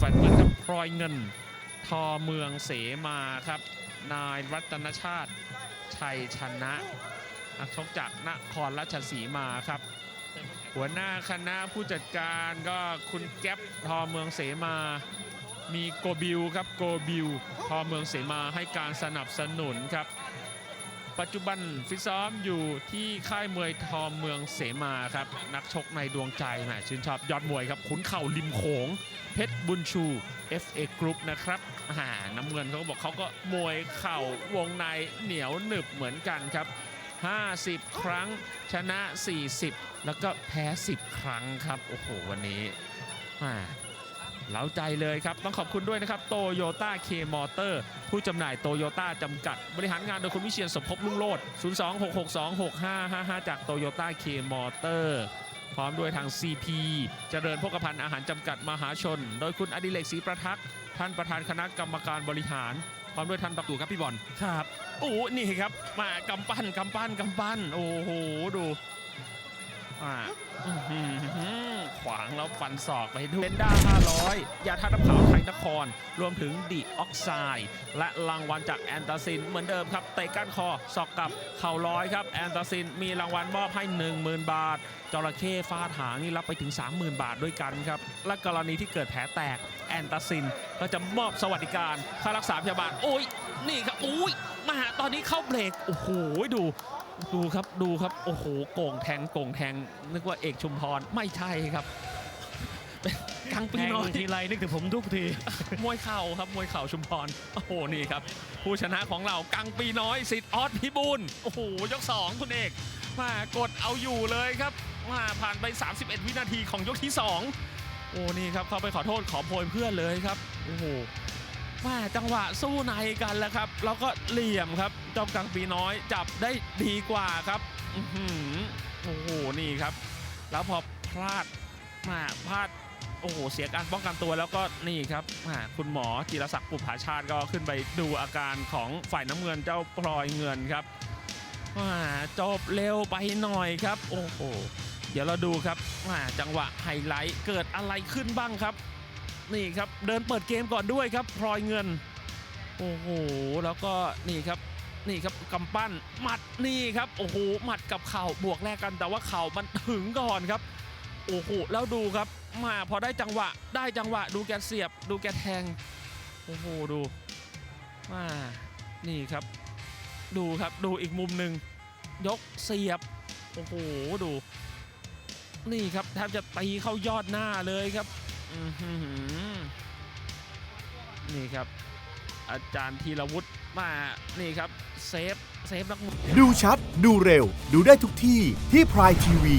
ฝันเงินกับพลอยเงิน ทอเมืองเสมาครับ นายรัตนชาติ ชัยชนะนักชกจากนครราชสีมาครับ หัวหน้าคณะผู้จัดการก็คุณแก๊ปทอเมืองเสมา มีโกบิวครับโกบิวทอเมืองเสมาให้การสนับสนุนครับ ปัจจุบันฟิตซ้อมอยู่ที่ค่ายมวยทอมเมืองเสมาครับ นักชกในดวงใจแหมชื่นชอบยอดมวยครับขุนเข่าริมโขงเพชรบุญชู FA Group นะครับอ่าน้ำเงินเขาก็บอกเขาก็มวยเข่าวงในเหนียวหนึบเหมือนกันครับ 50 ครั้งชนะ 40 แล้วก็แพ้ 10 ครั้งครับ โอ้โห วันนี้ เล้าใจเลยครับ ต้องขอบคุณด้วยนะครับโตโยต้าเคมอเตอร์ผู้จำหน่ายโตโยต้าจำกัด บริหารงานโดยคุณวิเชียนสมภพลุ่งโลด 026626555 จากโตโยต้าเคมอเตอร์พร้อมด้วยทาง CP เจริญพกพันธ์อาหารจำกัดมหาชน โดยคุณอดิเรกศรีประทักษ์ท่านประธานคณะกรรมการบริหาร พร้อมด้วยท่านดรครับพี่บอลครับโอ้นี่ครับมากำปั้นกำปั้นกำปั้นโอ้โหดู อ่าขวางแล้วฟันศอกไปด้วยเบนด้า 500 ยาธาตุน้ำขาวไทยนคร รวมถึงดีออกไซด์และรางวัลจากแอนตาซินเหมือนเดิมครับเตะก้านคอศอกกับเข่าร้อยครับ แอนตาซินมีรางวัลมอบให้ 10,000 บาท จระเข้ฟาดหางนี่รับไปถึง 30,000 บาทด้วยกันครับ และกรณีที่เกิดแผลแตกแอนตาซินก็จะมอบสวัสดิการค่ารักษาพยาบาลโอ้ยนี่ครับอุ้ยมาหาตอนนี้เข้าเบรกโอ้โหดู ดูครับดูครับ โอ้โหโก่งแทงโก่งแทง นึกว่าเอกชุมพรไม่ใช่ครับเป็นกลางปีแทงน้อยทีไรนึกถึงผมทุกทีมวยเข่าครับมวยเข่าชุมพรโอ้โหนี่ครับ ผู้ชนะของเรากังปีน้อยสิทธิ์ออสพิบูลโอ้โหยก2คุณเอกมากดเอาอยู่เลยครับมาผ่านไป 31 วินาทีของยกที่ 2 โอ้นี่ครับเข้าไปขอโทษขอโพยเพื่อนเลยครับโอ้โห มาจังหวะสู้ในกันแล้วครับ แล้วก็เหลี่ยมครับจ้ากังปีน้อยจับได้ดีกว่าครับโอ้โหนี่ครับ แล้วพอพลาดมาพลาดโอ้โหเสียการป้องกันตัวแล้วก็นี่ครับคุณหมอจิรศักดิ์ปุผาชาติก็ขึ้นไปดูอาการของฝ่ายน้ำเงินเจ้าพลอยเงินครับจบเร็วไปหน่อยครับ โอ้โหเดี๋ยวเราดูครับจังหวะไฮไลท์เกิดอะไรขึ้นบ้างครับ นี่ครับเดินเปิดเกมก่อนด้วยครับพลอยเงิน โอ้โหแล้วก็นี่ครับนี่ครับกำปั้นหมัดนี่ครับโอ้โหหมัดกับเข่าบวกแลกกันแต่ว่าเข่ามันถึงก่อนครับโอ้โหแล้วดูครับมาพอได้จังหวะได้จังหวะ ดูแกเสียบ ดูแกแทงโอ้โหดูมานี่ครับ ดูครับดูอีกมุมหนึ่งยกเสียบโอ้โหดู นี่ครับแทบจะตีเข้ายอดหน้าเลยครับ นี่ครับ อาจารย์ธีรวุฒิมา นี่ครับ เซฟ เซฟนักมวย ดูชัด ดูเร็ว ดูได้ทุกที่ที่พรายทีวี